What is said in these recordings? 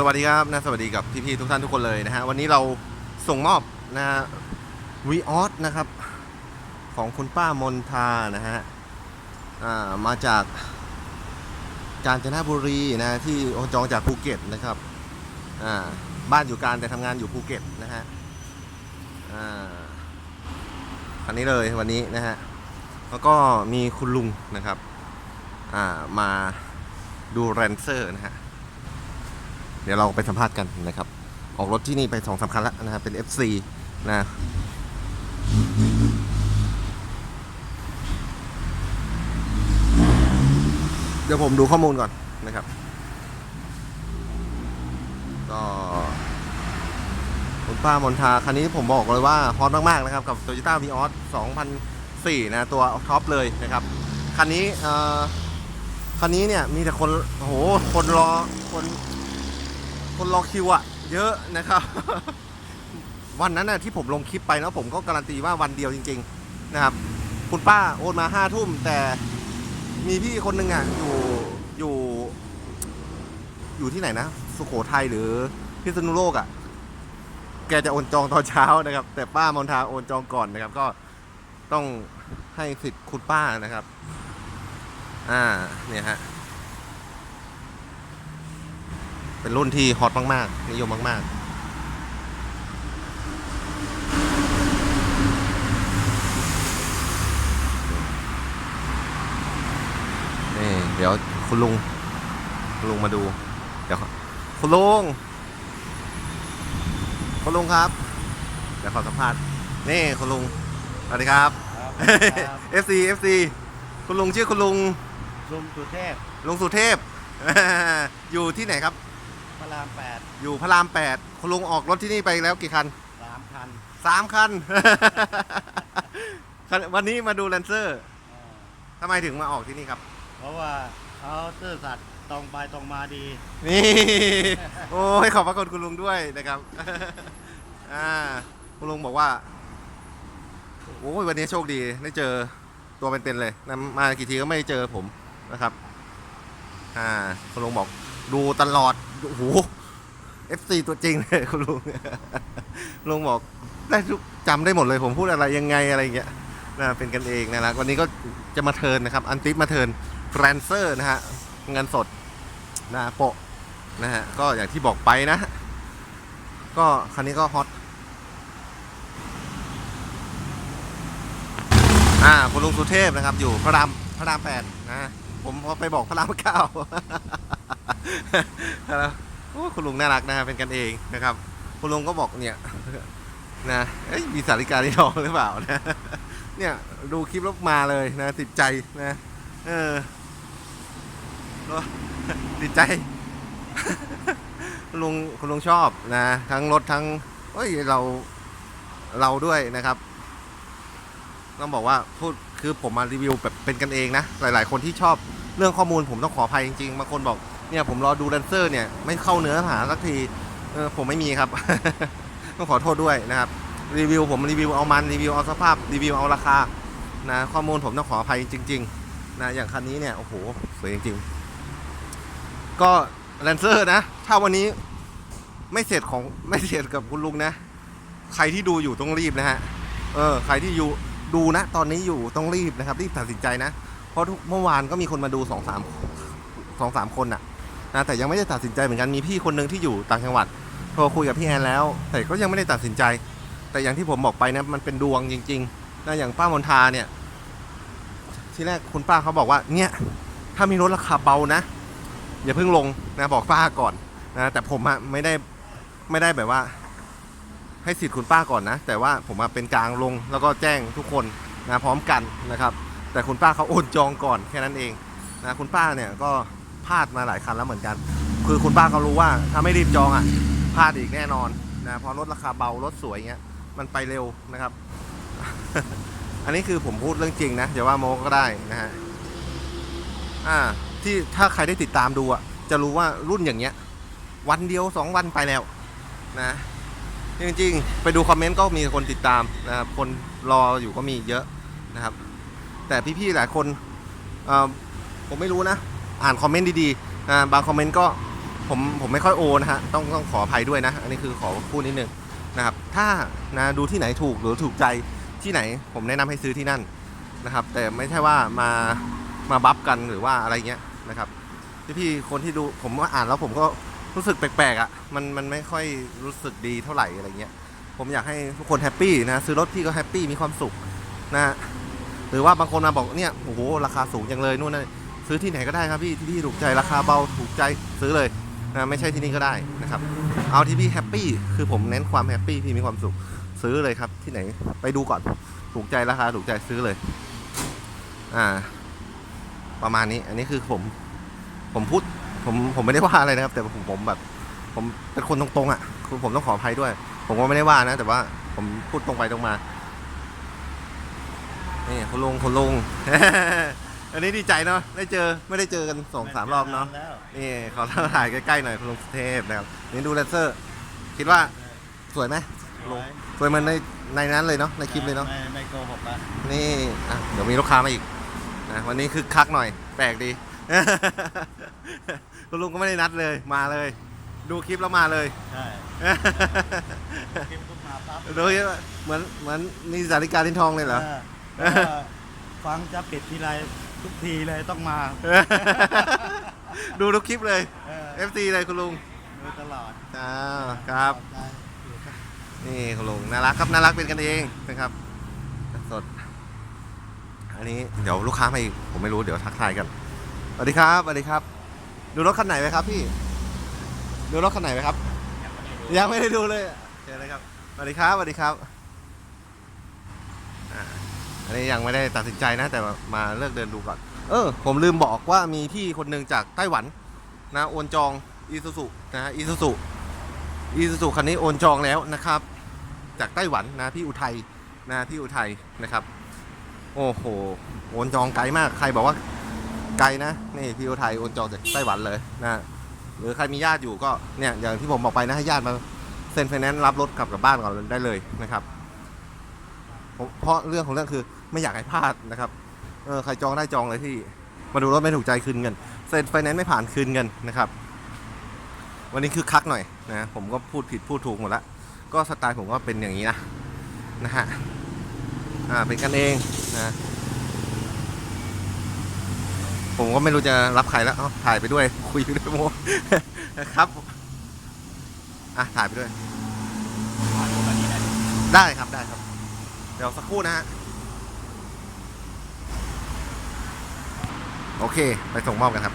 สวัสดีครับนะสวัสดีกับพี่ๆทุกท่านทุกคนเลยนะฮะวันนี้เราส่งมอบนะวีออสนะครับ ของคุณป้ามนทานะฮะอ่ามาจากกาญจนบุรีนะที่จองจากภูเก็ตนะครับอ่าบ้านอยู่การแต่ทำงานอยู่ภูเก็ตนะฮะอ่าคันนี้เลยวันนี้นะฮะแล้วก็มีคุณลุงนะครับอ่ามาดูแรนเซอร์นะฮะ ดี๋ยวเราไปสัมภาษณ์กันนะครับ ออกรถที่นี่ไปสองสาคันแล้วนะครับเป็น FC นะเดี๋ยวผมดูข้อมูลก่อนนะครับ ก็คุณป้ามนทา คันนี้ผมบอกเลยว่าฮอตมาก ๆ นะครับ กับ Toyota Vios 2004 นะ ตัวท็อปเลยนะครับ คันนี้เออคันนี้เนี่ย มีแต่คนโอ้โหคนรอคน คนรอคิวอะเยอะนะครับ วันนั้นน่ะที่ผมลงคลิปไปแล้วผมก็การันตีว่าวันเดียวจริง ๆนะครับ คุณป้าโอนมาห้าทุ่มแต่มีพี่คนหนึ่งอะอยู่อยู่ อยู่ที่ไหนนะ สุโขทัยหรือพิษณุโลกอะแกจะโอนจองตอนเช้านะครับ แต่ป้ามนทาโอนจองก่อนนะครับ ก็ต้องให้สิทธิ์คุณป้านะครับ อ่าเนี่ยฮะ เป็นรุ่นที่ฮอตมาก ๆ นิยมมาก ๆนี่เดี๋ยวคุณลุงคุณลุงมาดู เดี๋ยวคุณลุงคุณลุงครับ เดี๋ยวขอสัมภาษณ์นี่คุณลุงสวัสดีครับครับ FC FC คุณลุงชื่อคุณลุงลุงสุเทพลุงสุเทพ อยู่ที่ไหนครับพ ระรามแปดอยู่พระรามแปดคุณลุงออกรถที่นี่ไปแล้วกี่คันสามพันสามคัน คัน วันนี้มาดูแลนเซอร์ทำไมถึงมาออกที่นี่ครับ เพราะว่าเขาซื่อสัตย์ตรงไปตรงมาดี นี่ โอ้ยขอบพระคุณคุณลุงด้วยนะครับ อ่า คุณลุงบอกว่า โอ้ยวันนี้โชคดีได้เจอตัวเป็นๆเลยนะมากี่ทีก็ไม่ได้เจอผมนะครับ อ่า คุณลุงบอก ดูตลอด โอ้โห FC ตัวจริงเลยคุณลุงลุงบอกได้ทุกจำได้หมดเลยผมพูดอะไรยังไงอะไรอย่างเงี้ยนะเป็นกันเองนะนะวันนี้ก็จะมาเทินนะครับ อันติปมาเทินแฟรนเซอร์นะฮะเงินสดนะโปะนะฮะก็อย่างที่บอกไปนะ ก็คันนี้ก็ฮอตอ่าคุณลุงสุเทพนะครับ อยู่พระรามพระรามแปดนะ ผมพอไปบอกพระรามเก้า แล้วคุณลุงน่ารักนะฮะเป็นกันเองนะครับ คุณลุงก็บอกเนี่ยนะมีสาริกาที่ท้องหรือเปล่านะเนี่ยดูคลิปแล้วมาเลยนะติดใจนะเออติดใจคุณลุงคุณลุงชอบนะทั้งรถทั้งเอ้ยเราเราด้วยนะครับต้องบอกว่าพูดคือผมมารีวิวแบบเป็นกันเองนะหลาย ๆ คนที่ชอบเรื่องข้อมูลผมต้องขออภัยจริงๆบางคนบอก เนี่ยผมรอดูแดนเซอร์เนี่ยไม่เข้าเนื้อหาสักทีเออผมไม่มีครับ ต้องขอโทษด้วยนะครับรีวิวผมรีวิวเอามันรีวิวเอาสภาพรีวิวเอาราคานะข้อมูลผมต้องขออภัยจริงๆนะอย่างคันนี้เนี่ยโอ้โหสวยจริงๆ ก็แลนเซอร์นะ ถ้าวันนี้ไม่เสร็จของไม่เสร็จกับคุณลุงนะ ใครที่ดูอยู่ต้องรีบนะฮะเออใครที่อยู่ดูนะ ตอนนี้อยู่ต้องรีบนะครับรีบตัดสินใจนะ เพราะทุกเมื่อวานก็มีคนมาดูสองสามสองสามคนน่ะ นะแต่ยังไม่ได้ตัดสินใจเหมือนกันมีพี่คนหนึ่งที่อยู่ต่างจังหวัดโทรคุยกับพี่แอนแล้ว แต่ก็ยังไม่ได้ตัดสินใจ แต่อย่างที่ผมบอกไปนะมันเป็นดวงจริงๆนะอย่างป้ามนทาเนี่ย ที่แรกคุณป้าเขาบอกว่าเนี่ยถ้ามีรถราคาเบานะ อย่าเพิ่งลงนะบอกป้าก่อนนะแต่ผมอะไม่ได้ไม่ได้แบบว่า ให้สิทธิ์คุณป้าก่อนนะ แต่ว่าผมอะเป็นกลางลงแล้วก็แจ้งทุกคนนะพร้อมกันนะครับ แต่คุณป้าเขาโอนจองก่อนแค่นั้นเองนะคุณป้าเนี่ยก็ พลาดมาหลายคันแล้วเหมือนกัน คือคุณป้าเขารู้ว่าถ้าไม่รีบจองอะพลาดอีกแน่นอนนะเพราะรถราคาเบารถสวยเงี้ยมันไปเร็วนะครับ อันนี้คือผมพูดเรื่องจริงนะอย่าว่าโมก็ได้นะฮะอ่าที่ถ้าใครได้ติดตามดูอะจะรู้ว่ารุ่นอย่างเงี้ย วันเดียวสองวันไปแล้วนะจริงๆ ไปดูคอมเมนต์ก็มีคนติดตามนะครับคนรออยู่ก็มีเยอะนะครับ แต่พี่ๆหลายคนอ่อผมไม่รู้นะ อ่านคอมเมนต์ดีๆอ่าบางคอมเมนต์ก็ผมผมไม่ค่อยโอนะฮะต้องต้องขออภัยด้วยนะ อันนี้คือขอพูดนิดนึงนะครับ ถ้านะดูที่ไหนถูกหรือถูกใจที่ไหนผมแนะนำให้ซื้อที่นั่นนะครับ แต่ไม่ใช่ว่ามามาบัฟกันหรือว่าอะไรเงี้ยนะครับพี่ๆคนที่ดูผมว่าอ่านแล้วผมก็รู้สึกแปลกๆอะ่ะมันมันไม่ค่อยรู้สึกดีเท่าไหร่อะไรเงี้ยผมอยากให้ทุกคนแฮปปี้นะซื้อรถพี่ก็แฮปปี้มีความสุขนะฮะหรือว่าบางคนมาบอกเนี่ยโอ้โหราคาสูงจังเลยนู่นนั่น ซื้อที่ไหนก็ได้ครับพี่ที่พี่ถูกใจราคาเบาถูกใจซื้อเลยนะไม่ใช่ที่นี่ก็ได้นะครับ เอาที่พี่แฮปปี้คือผมเน้นความแฮปปี้พี่มีความสุขซื้อเลยครับ ที่ไหนไปดูก่อนถูกใจราคาถูกใจซื้อเลย อ่า ประมาณนี้ อันนี้คือผม ผมพูดผมผมไม่ได้ว่าอะไรนะครับ แต่ผมผมแบบ ผมเป็นคนตรงๆ อะ คือผมต้องขออภัยด้วย ผมก็ไม่ได้ว่านะ แต่ว่าผมพูดตรงไปตรงมานี่คุณลุงคุณลุง อันนี้ดีใจเนาะได้เจอไม่ได้เจอกันสองสามรอบเนาะแล้วนี่ขอถ่ายใกล้ๆหน่อยคุณลุงสุเทพนะครับนี่ดูแลนเซอร์ คิดว่าสวยไหมสวยสวยเหมันในในนั้นเลยเนาะในคลิปเลยเนาะไม่ไม่โกหกอะนี่อะเดี๋ยวมีลูกค้ามาอีกนะวันนี้คือคักหน่อย แปลกดี คุณลุงก็ไม่ได้นัดเลยมาเลย ดูคลิปแล้วมาเลย ใช่คลิปปุ๊บมาปั๊บดูคลิปเหมือนเหมือนนี่สาริกาลิ้นทองเลยเหรอ เออแล้วก็ ฟังจะปิดทีไรทุกทีเลยต้องมา ดูทุกคลิปเลย เออ FC เลยคุณลุงดูตลอดอ้าวครับขอใจอยู่ครับนี่คุณลุงน่ารักครับน่ารักเป็นกันเองนะครับสด อันนี้เดี๋ยวลูกค้ามาอีกผมไม่รู้เดี๋ยวทักทายกันสวัสดีครับสวัสดีครับ ดูรถคันไหนไหมครับพี่ ดูรถคันไหนไหมครับ ยังไม่ได้ดูเลยเชิญเลยครับสวัสดีครับสวัสดีครับอ่า อันนี้ยังไม่ได้ตัดสินใจนะ แต่มาเลือกเดินดูก่อน เออ ผมลืมบอกว่ามีพี่คนหนึ่งจากไต้หวันนะโอนจองอีซูซุนะฮะอีซูซุอีซูซุคันนี้โอนจองแล้วนะครับ จากไต้หวันนะพี่อุทัยนะพี่อุทัยนะครับ โอ้โหโอนจองไกลมากใครบอกว่าไกลนะนี่พี่อุทัยโอนจองจากไต้หวันเลยนะหรือใครมีญาติอยู่ก็เนี่ยอย่างที่ผมบอกไปนะให้ญาติมาเซ็นไฟแนนซ์รับรถกลับกับบ้านก่อนได้เลยนะครับเพราะเรื่องของเรื่องคือ ไม่อยากให้พลาดนะครับ เออใครจองได้จองเลยที่ มาดูรถไม่ถูกใจคืนเงินเซ็นไฟแนนซ์ไม่ผ่านคืนเงินนะครับ วันนี้คือคักหน่อยนะผมก็พูดผิดพูดถูกหมดละก็สไตล์ผมก็เป็นอย่างนี้นะนะฮะอ่าเป็นกันเองนะผมก็ไม่รู้จะรับใครแล้วเอ้าถ่ายไปด้วย คุยไปด้วยโมนะครับอะถ่ายไปด้วย ได้ครับได้ครับ เดี๋ยวสักครู่นะฮะ โอเค ไปส่งมอบกันครับ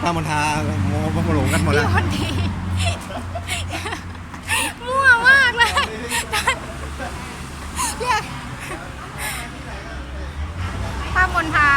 ไอ้ามนทาโมโมหลงกันหมดแล้วคนดีมั่วมากเลยเรียกป้ามนทา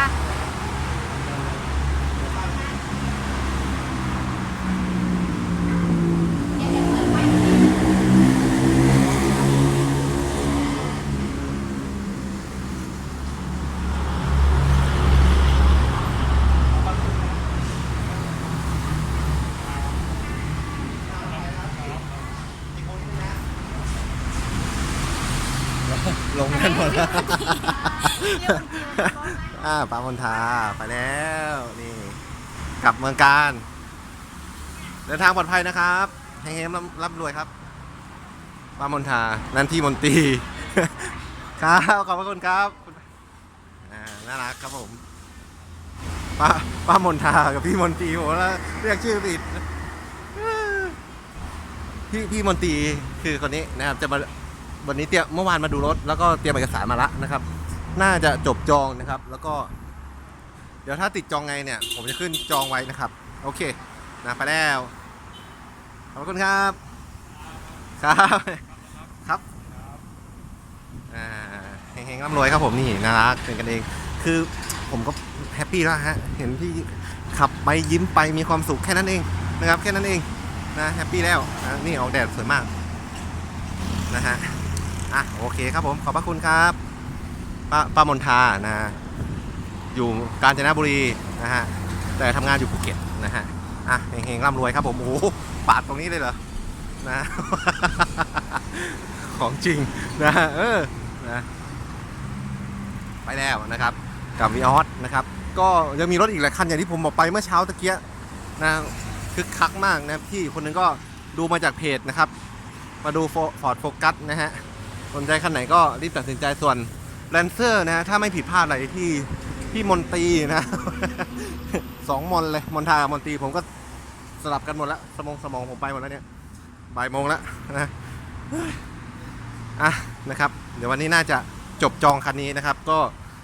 ลงกันหมดแล้ว อ่าป้ามนทาไปแล้วนี่กลับเมืองการ เดินทางปลอดภัยนะครับเฮงๆร่ำร่ำรวยครับป้ามนทานั่นที่มนตรีครับขอบพระคุณครับน่ารักครับผมป้าป้ามนทากับพี่มนตรีผมแล้วเรียกชื่อผิดพี่พี่มนตรีคือคนนี้นะครับ จะมาวันนี้เตรียมเมื่อวานมาดูรถ แล้วก็เตรียมเอกสารมาละนะครับ น่าจะจบจองนะครับ แล้วก็ เดี๋ยวถ้าติดจองไงเนี่ย ผมจะขึ้นจองไว้นะครับ โอเคนะไปแล้ว ขอบคุณครับ ครับครับอ่าเฮงๆร่ำรวยครับผมนี่น่ารักเป็นกันเอง คือผมก็แฮปปี้แล้วฮะ เห็นพี่ขับไปยิ้มไปมีความสุขแค่นั้นเองนะครับ แค่นั้นเองนะแฮปปี้แล้วนะนี่ออกแดดสวยมากนะฮะอะโอเคครับผมขอบพระคุณครับ ป้าป้ามนทานะฮะอยู่กาญจนบุรีนะฮะแต่ทำงานอยู่ภูเก็ตนะฮะอะเฮงๆร่ำรวยครับผมโอ้โหปาดตรงนี้เลยเหรอนะของจริงนะเออนะไปแล้วนะครับกับวีออสนะครับก็ยังมีรถอีกหลายคันอย่างที่ผมบอกไปเมื่อเช้าตะเกียนะคึกคักมากนะพี่คนหนึงก็ดูมาจากเพจนะครับ มาดูฟอร์ดโฟกัสนะฮะสนใจคันไหนก็รีบตัดสินใจส่วน แลนเซอร์นะฮะถ้าไม่ผิดพลาดอะไรที่พี่มนตีนะ สองมนเลย มนทากับมนตีผมก็สลับกันหมดแล้ว สมองสมองผมไปหมดแล้วเนี่ยบ่ายโมงแล้วนะอะนะครับ เดี๋ยววันนี้น่าจะจบจองคันนี้นะครับ ก็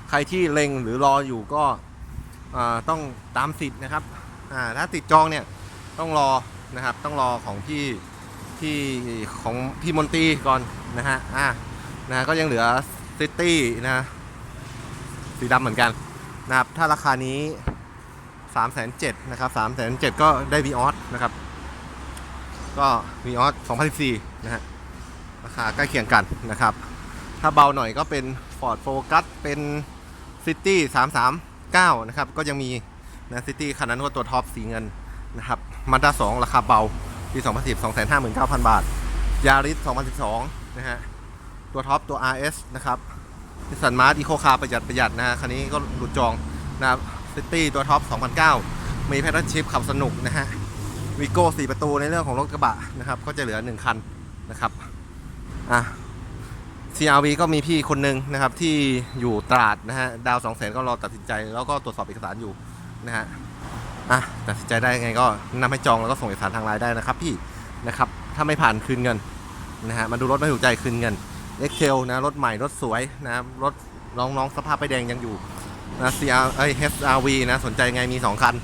ใครที่เล็งหรือรออยู่ก็อ่าต้องตามสิทธิ์นะครับอ่าถ้าติดจองเนี่ยต้องรอนะครับ ต้องรอของพี่พี่ของพี่มนตีก่อนนะฮะอ่านะฮะก็ยังเหลือ ซิตี้นะ สีดำเหมือนกันนะครับ ถ้าราคานี้ 3 7 0 0 0นะครับ3 7 0 0 0 ก็ได้ v ีออสนะครับ ก็ v ีออส2014 นะฮะ ราคาใกล้เคียงกันนะครับ ถ้าเบาหน่อยก็เป็น Ford Focus เป็น City 339 นะครับ ก็ยังมีนะ City คันนั้นก็ตัวท็อปสีเงินนะครับ Mazda 2ราคาเบา ปี 2010 259,000 บาท Yaris 2012 นะฮะ ตัวท็อปตัว RS นะครับนิสสันมาร์ Eco Car ประหยัดประหยัดนะฮะคันนี้ก็หลุดจองนะครับ City ตัวท็อป2009 มีแพทเทิร์นชิพขับสนุกนะฮะวิโก้4ประตูในเรื่องของรถกระบะนะครับ ก็จะเหลือ 1 คันนะครับอะ CRV ก็มีพี่คนหนึ่งนะครับที่อยู่ตราดนะฮะดาว2 0 0แสนก็รอตัดสินใจ แล้วก็ตรวจสอบเอกสารอยู่นะฮะอะตัดสินใจได้ไงก็นำให้จองแล้วก็ส่งเอกสารทางไลน์ได้นะครับพี่นะครับถ้าไม่ผ่านคืนเงินนะฮะมาดูรถไม่ถูกใจคืนเงิน e x c e l นะรถใหม่รถสวยนะครับรถน้องน้องสภาพไปแดงยังอยู่นะ CR เอ้ย HRV นะสนใจไงมี 2 คัน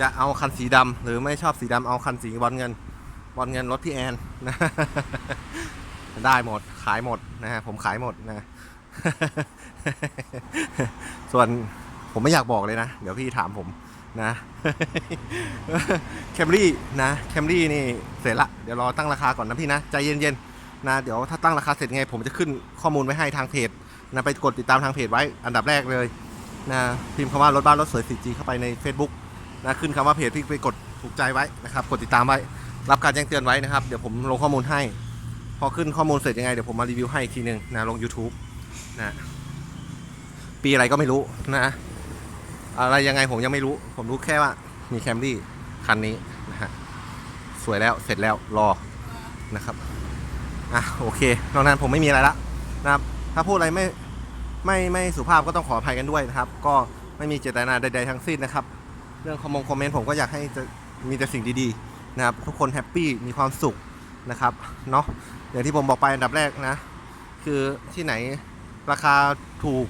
จะเอาคันสีดำหรือไม่ชอบสีดำเอาคันสีบอลเงินบอลเงินรถพี่แอนนะได้หมดขายหมดนะฮะผมขายหมดนะ ส่วนผมไม่อยากบอกเลยนะ เดี๋ยวพี่ถามผมนะแคมรี่นะแคมรี่นี่เสร็จละ เดี๋ยวรอตั้งราคาก่อนนะพี่นะ ใจเย็นๆ นะเดี๋ยวถ้าตั้งราคาเสร็จไง ผมจะขึ้นข้อมูลไว้ให้ทางเพจนะไปกดติดตามทางเพจไว้อันดับแรกเลยนะพิมพ์คำว่ารถบ้านรถสวย 4G เข้าไปใน Facebook นะขึ้นคำว่าเพจพี่ไปกดถูกใจไว้นะครับกดติดตามไว้ รับการแจ้งเตือนไว้นะครับเดี๋ยวผมลงข้อมูลให้ พอขึ้นข้อมูลเสร็จยังไงเดี๋ยวผมมารีวิวให้อีกทีหนึ่งนะลง YouTube นะปีอะไรก็ไม่รู้นะอะไรยังไงผมยังไม่รู้ ผมรู้แค่ว่ามีแคมรี่คันนี้นะฮะสวยแล้วเสร็จแล้วรอนะครับ อะโอเคนอกนั้นผมไม่มีอะไรละนะครับ ถ้าพูดอะไรไม่ไม่ไม่สุภาพก็ต้องขออภัยกันด้วยนะครับ ก็ไม่มีเจตนาใด ๆ ทั้งสิ้นนะครับ เรื่องคอมมงคอมเมนต์ผมก็อยากให้จะมีแต่สิ่งดีๆนะครับ ทุกคนแฮปปี้มีความสุขนะครับเนาะอย่างที่ผมบอกไปอันดับแรกนะ คือที่ไหนราคาถูก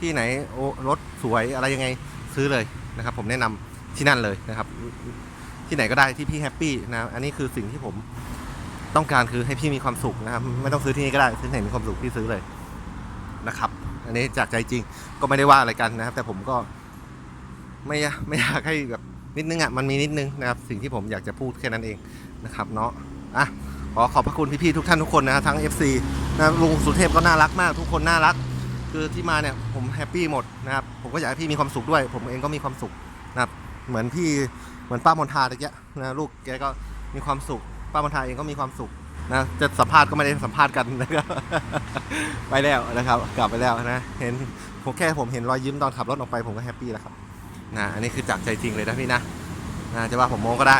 ที่ไหนโอ้รถสวยอะไรยังไงซื้อเลยนะครับ ผมแนะนำที่นั่นเลยนะครับ ที่ไหนก็ได้ที่พี่แฮปปี้นะอันนี้คือสิ่งที่ผม ต้องการคือให้พี่มีความสุขนะครับ ไม่ต้องซื้อที่นี่ก็ได้ซื้อไหนมีความสุขพี่ซื้อเลยนะครับ อันนี้จากใจจริงก็ไม่ได้ว่าอะไรกันนะครับ แต่ผมก็ ไม่ไม่อยากให้แบบนิดนึงอะมันมีนิดนึงนะครับ สิ่งที่ผมอยากจะพูดแค่นั้นเองนะครับ เนาะอะขอขอบพระคุณพี่ๆทุกท่านทุกคนนะครับทั้ง FC นะลุงสุเทพก็น่ารักมาก ทุกคนน่ารัก คือที่มาเนี่ยผมแฮปปี้หมดนะครับผมก็อยากให้พี่มีความสุขด้วย ผมเองก็มีความสุขนะครับ เหมือนพี่เหมือนป้ามนทาตะเกียนะลูกแกก็มีความสุข ป้ามนทาเองก็มีความสุขนะจะสัมภาษณ์ก็ไม่ได้สัมภาษณ์กันนะครับไปแล้วนะครับ กลับไปแล้วนะเห็นผมแค่ผมเห็นรอยยิ้มตอนขับรถออกไปผมก็แฮปปี้แล้วครับนะอันนี้คือจากใจจริงเลยนะพี่นะนะจะว่าผมโม้ก็ได้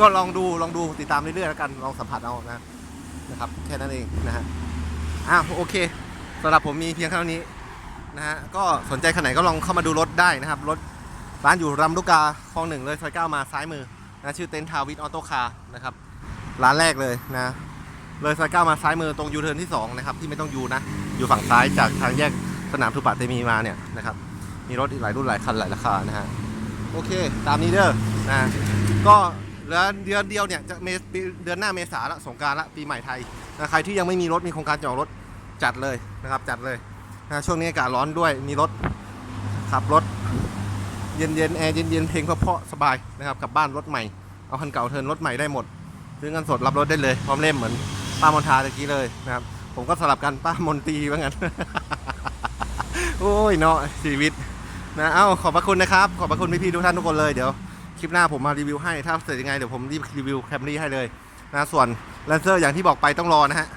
ก็ลองดูลองดูติดตามเรื่อยๆแล้วกันลองสัมผัสเอานะนะครับแค่นั้นเองนะฮะอะโอเคสำหรับผมมีเพียงเท่านี้นะฮะก็สนใจคันไหนก็ลองเข้ามาดูรถได้นะครับรถร้านอยู่รำลูกกาคลองหนึ่งเลยซอยเก้ามาซ้ายมือ นะชื่อเต็นท์ทาวิทออโต้คาร์นะครับร้านแรกเลยนะ เลยซอยเก้ามาซ้ายมือตรงยูเทิร์นที่สองนะครับที่ไม่ต้องยูนะ อยู่ฝั่งซ้ายจากทางแยกสนามทุปะเตมีมาเนี่ยนะครับมีรถอีกหลายรุ่นหลายคันหลายราคานะฮะโอเค ตามนี้เด้อนะก็เหลือเดือนเดียวเนี่ยจะเมษเดือนหน้าเมษาละสงการละปีใหม่ไทยนะใครที่ยังไม่มีรถมีโครงการจองรถจัดเลยนะครับจัดเลยนะช่วงนี้อากาศร้อนด้วยมีรถขับรถ เย็นเย็นแอร์เย็นเย็นเพลงเพราะๆสบายนะครับกลับบ้านรถใหม่ เอาคันเก่าเทินรถใหม่ได้หมด ซื้อเงินสดรับรถได้เลย พร้อมเล่มเหมือนป้ามนทาตะกี้เลยนะครับ ผมก็สลับกันป้ามนตีว่างั้น โอ้ยเนาะชีวิตนะเอ้าขอบพระคุณนะครับ ขอบพระคุณพี่ๆทุกท่านทุกคนเลยเดี๋ยวคลิปหน้าผมมารีวิวให้ ถ้าเสร็จยังไงเดี๋ยวผมรีบรีวิวแคมรี่ให้เลยนะส่วนแลนเซอร์อย่างที่บอกไปต้องรอนะฮะ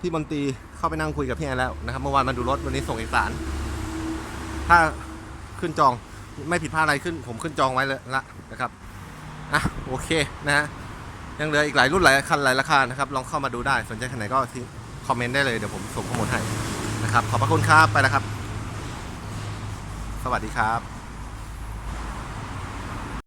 พี่มนตรีเข้าไปนั่งคุยกับพี่แอนแล้วนะครับเมื่อวานมาดูรถวันนี้ส่งเอกสาร ถ้าขึ้นจอง ไม่ผิดพลาดอะไรขึ้น ผมขึ้นจองไว้เลยละนะครับอะโอเคนะฮะยังเหลืออีกหลายรุ่นหลายคันหลายราคานะครับลองเข้ามาดูได้สนใจคันไหนก็ทิ้งคอมเมนต์ได้เลยเดี๋ยวผมส่งข้อมูลให้นะครับขอบพระคุณครับไปแล้วครับ สวัสดีครับ